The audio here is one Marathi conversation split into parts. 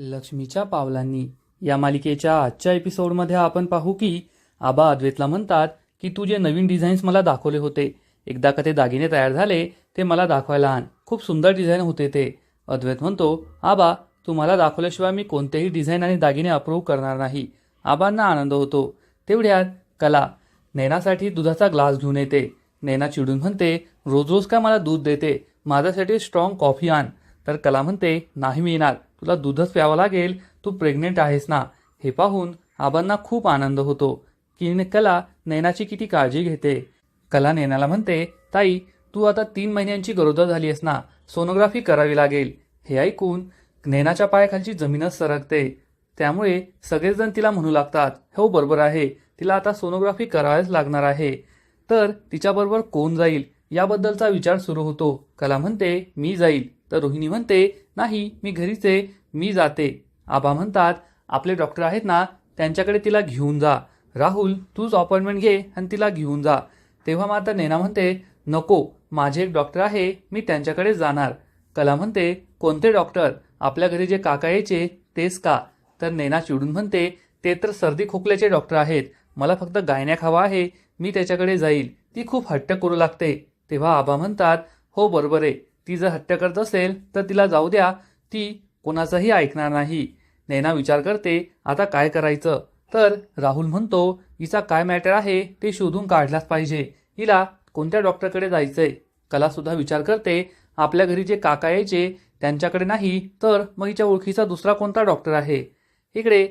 लक्ष्मीच्या पावलांनी. या मालिकेच्या आजच्या एपिसोडमध्ये आपण पाहू की आबा अद्वैतला म्हणतात की तू जे नवीन डिझाईन्स मला दाखवले होते. एकदा का ते दागिने तयार झाले ते मला दाखवायला आण. खूप सुंदर डिझाईन होते ते. अद्वैत म्हणतो आबा तू मला दाखवल्याशिवाय मी कोणतेही डिझाईन आणि दागिने अप्रूव्ह करणार नाही. आबांना आनंद होतो. तेवढ्यात कला नैनासाठी दुधाचा ग्लास घेऊन येते. नैना चिडून म्हणते रोज रोज काय मला दूध देते? माझ्यासाठी स्ट्रॉंग कॉफी आण. तर कला म्हणते नाही मिळणार. तुला दूधच प्यावं लागेल तू प्रेग्नेंट आहेस ना. हे पाहून आबांना खूप आनंद होतो. की कला नैनाची किती काळजी घेते. कला नैनाला म्हणते ताई तू आता तीन महिन्यांची गरोदर झाली आहेस ना. सोनोग्राफी करावी लागेल. हे ऐकून नैनाच्या पायाखालची जमीनच सरकते. त्यामुळे सगळेजण तिला म्हणू लागतात हो बरोबर आहे. तिला आता सोनोग्राफी करावीच लागणार आहे. तर तिच्याबरोबर कोण जाईल? याबद्दलचा विचार सुरू होतो. कला म्हणते मी जाईल. तर रोहिणी म्हणते नाही मी घरीच आहे मी जाते. आबा म्हणतात आपले डॉक्टर आहेत ना त्यांच्याकडे तिला घेऊन जा. राहुल तूच अपॉइंटमेंट घे आणि तिला घेऊन जा. तेव्हा माता नेना म्हणते नको माझे एक डॉक्टर आहे मी त्यांच्याकडे जाणार. कला म्हणते कोणते डॉक्टर? आपल्या घरी जे काका यायचे तेच का? तर नेना चिडून म्हणते ते तर सर्दी खोकल्याचे डॉक्टर आहेत. मला फक्त गायण्याक हवा आहे मी त्याच्याकडे जाईल. ती खूप हट्ट करू लागते. तेव्हा आबा म्हणतात हो बरोबर आहे. ती जर हट्ट करत असेल तर तिला जाऊ द्या. ती कोणाचंही ऐकणार नाही. नैना विचार करते आता काय करायचं? तर राहुल म्हणतो हिचा काय मॅटर आहे ते शोधून काढलाच पाहिजे. हिला कोणत्या डॉक्टरकडे जायचंय? कलासुद्धा विचार करते आपल्या घरी जे काका यायचे त्यांच्याकडे नाही तर मग हिच्या ओळखीचा दुसरा कोणता डॉक्टर आहे? इकडे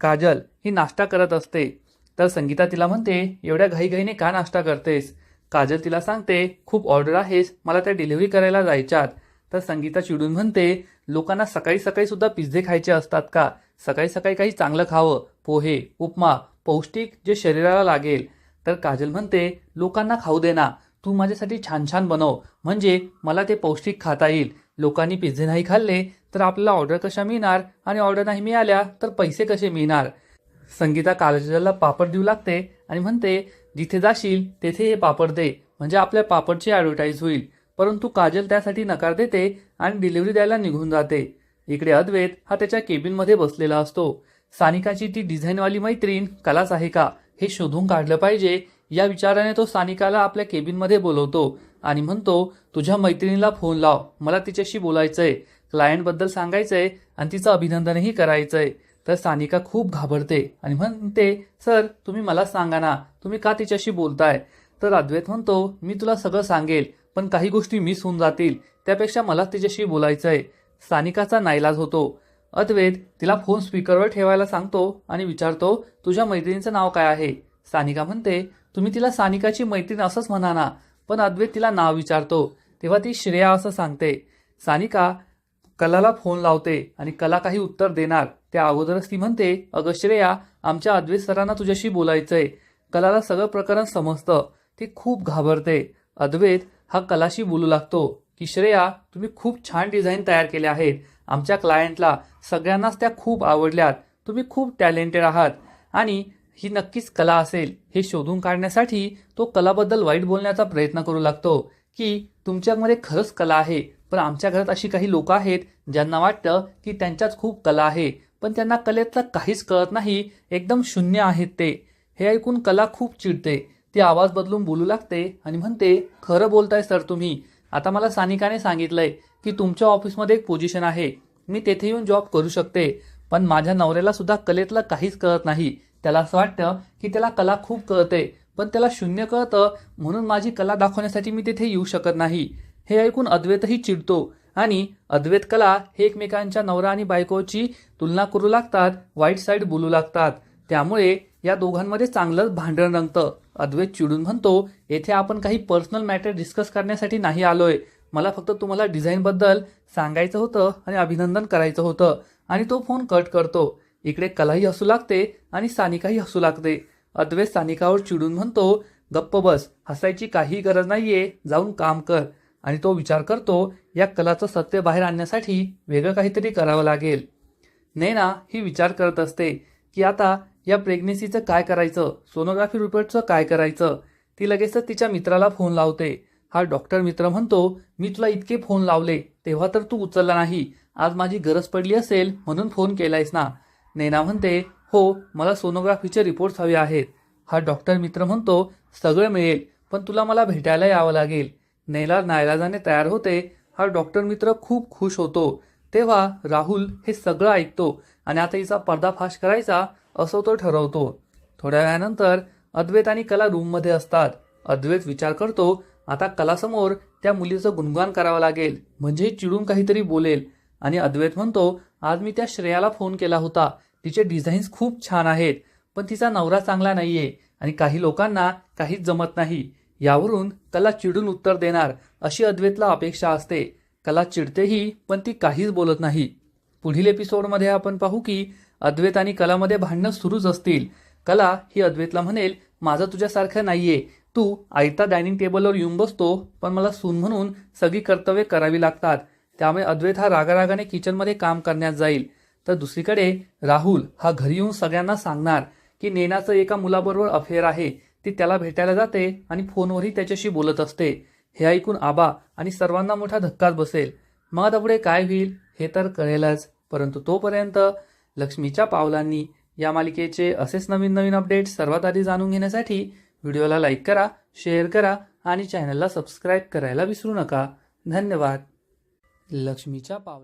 काजल ही नाश्ता करत असते. तर संगीता तिला म्हणते एवढ्या घाईघाईने का नाश्ता करतेस? काजल तिला सांगते खूप ऑर्डर आहेस मला त्या डिलिव्हरी करायला जायच्यात. तर संगीता चिडून म्हणते लोकांना सकाळी सकाळी सुद्धा पिझ्झे खायचे असतात का? सकाळी सकाळी काही चांगलं खावं पोहे उपमा पौष्टिक जे शरीराला लागेल. तर काजल म्हणते लोकांना खाऊ दे ना तू माझ्यासाठी छान छान बनव. म्हणजे मला ते पौष्टिक खाता येईल. लोकांनी पिझ्झे नाही खाल्ले तर आपल्याला ऑर्डर कशा मिळणार? आणि ऑर्डर नाही मिळाल्या तर पैसे कसे मिळणार? संगीता काजलला पापड देऊ लागते आणि म्हणते जिथे जाशील तेथे हे पापड दे म्हणजे आपल्या पापडची ॲडव्हर्टाईज होईल. परंतु काजल त्यासाठी नकार देते आणि डिलिव्हरी द्यायला निघून जाते. इकडे अद्वैत हा त्याच्या केबिनमध्ये बसलेला असतो. सानिकाची ती डिझाईनवाली मैत्रीण कलाच आहे का हे शोधून काढलं पाहिजे. या विचाराने तो सानिकाला आपल्या केबिनमध्ये बोलवतो आणि म्हणतो तुझ्या मैत्रिणीला फोन लाव मला तिच्याशी बोलायचंय. क्लायंटबद्दल सांगायचंय आणि तिचं अभिनंदनही करायचंय. तर सानिका खूप घाबरते आणि म्हणते सर तुम्ही मला सांगा ना तुम्ही का तिच्याशी बोलताय? तर अद्वैत म्हणतो मी तुला सगळं सांगेल पण काही गोष्टी मिस होऊन जातील. त्यापेक्षा मला तिच्याशी बोलायचंय. सानिकाचा नाईलाज होतो. अद्वैत तिला फोन स्पीकरवर ठेवायला सांगतो आणि विचारतो तुझ्या मैत्रिणीचं नाव काय आहे? सानिका म्हणते तुम्ही तिला सानिकाची मैत्रीण असंच म्हणा ना. पण अद्वैत तिला नाव विचारतो. तेव्हा ती श्रेया असं सांगते. सानिका कलाला फोन लावते आणि कला काही उत्तर देणार. त्या अगोदरच ती म्हणते अगं श्रेया आमच्या अद्वैत सरांना तुझ्याशी बोलायचंय. कलाला सगळं प्रकरण समजतं. ती खूप घाबरते. अद्वैत हा कलाशी बोलू लागतो की श्रेया तुम्ही खूप छान डिझाईन तयार केले आहेत. आमच्या क्लायंटला सगळ्यांनाच त्या खूप आवडल्यात. तुम्ही खूप टॅलेंटेड आहात. आणि ही नक्कीच कला असेल. हे शोधून काढण्यासाठी तो कलाबद्दल वाईट बोलण्याचा प्रयत्न करू लागतो की तुमच्यामध्ये खरंच कला आहे. पण आमच्या घरात अशी काही लोक आहेत ज्यांना वाटतं की त्यांच्यात खूप कला आहे. पण त्यांना कलेतलं काहीच कळत नाही. एकदम शून्य आहेत ते. हे ऐकून कला खूप चिडते. ती आवाज बदलून बोलू लागते आणि म्हणते खरं बोलताय सर तुम्ही. आता मला सानिकाने सांगितलंय की तुमच्या ऑफिसमध्ये एक पोझिशन आहे. मी तेथे येऊन जॉब करू शकते. पण माझ्या नवऱ्याला सुद्धा कलेतलं काहीच कळत नाही. त्याला असं वाटतं की त्याला कला खूप कळते. पण त्याला शून्य कळतं म्हणून माझी कला दाखवण्यासाठी मी तिथे येऊ शकत नाही. हे ऐकून अद्वैतही चिडतो आणि अद्वैत कला हे एकमेकांच्या नवरा आणि बायकोची तुलना करू लागतात वाईट साईड बोलू लागतात. त्यामुळे या दोघांमध्ये चांगलंच भांडण रंगतं. अद्वैत चिडून म्हणतो येथे आपण काही पर्सनल मॅटर डिस्कस करण्यासाठी नाही आलोय. मला फक्त तुम्हाला डिझाईनबद्दल सांगायचं होतं आणि अभिनंदन करायचं होतं. आणि तो फोन कट करतो. इकडे कलाही हसू लागते आणि सानिकाही हसू लागते. अद्वैत सानिकावर चिडून म्हणतो गप्प बस हसायची काही गरज नाहीये. जाऊन काम कर. आणि तो विचार करतो या कलाचं सत्य बाहेर आणण्यासाठी वेगळं काहीतरी करावं लागेल. नैना ही विचार करत असते की आता या प्रेग्नेसीचं काय करायचं सोनोग्राफी रिपोर्टचं काय करायचं? ती लगेचच तिच्या मित्राला फोन लावते. हा डॉक्टर मित्र म्हणतो मी तुला इतके फोन लावले तेव्हा तर तू उचलला नाही. आज माझी गरज पडली असेल म्हणून फोन केलायस ना? नैना म्हणते हो मला सोनोग्राफीचे रिपोर्ट्स हवे आहेत. हा डॉक्टर मित्र म्हणतो सगळं मिळेल पण तुला मला भेटायला यावं लागेल. नैला नायलाजाने तयार होते हा डॉक्टर मित्र खूप खुश होतो. तेव्हा राहुल हे सगळं ऐकतो आणि आता हिचा पर्दाफाश करायचा असं तो ठरवतो. थोड्या वेळानंतर अद्वैत आणि कला रूममध्ये असतात. अद्वैत विचार करतो आता कलासमोर त्या मुलीचं गुणगान करावं लागेल म्हणजे चिडून काहीतरी बोलेल. आणि अद्वैत म्हणतो आज मी त्या श्रेयाला फोन केला होता. तिचे डिझाईन्स खूप छान आहेत पण तिचा नवरा चांगला नाहीये आणि काही लोकांना काहीच जमत नाही. यावरून कला चिडून उत्तर देणार अशी अद्वैतला अपेक्षा असते. कला चिडतेही पण ती काहीच बोलत नाही. पुढील एपिसोडमध्ये आपण पाहू की अद्वैत आणि कलामध्ये भांडणं सुरूच असतील. कला ही अद्वैतला म्हणेल माझं तुझ्यासारखं नाहीये. तू आयता डायनिंग टेबलवर येऊन बसतो पण मला सून म्हणून सगळी कर्तव्ये करावी लागतात. त्यामुळे अद्वैत हा रागारागाने किचनमध्ये काम करण्यात जाईल. तर दुसरीकडे राहुल हा घरी येऊन सगळ्यांना सांगणार की नेनाचं एका मुलाबरोबर अफेअर आहे. ती त्याला भेटायला जाते आणि फोनवरही त्याच्याशी बोलत असते. हे ऐकून आबा आणि सर्वांना मोठा धक्काच बसेल. मग आता पुढे काय होईल हे तर कळेलच परंतु तोपर्यंत लक्ष्मीच्या पावलांनी या मालिकेचे असेच नवीन नवीन अपडेट्स सर्वात आधी जाणून घेण्यासाठी व्हिडिओला लाईक करा शेअर करा आणि चॅनलला सबस्क्राईब करायला विसरू नका. धन्यवाद. लक्ष्मीच्या पावला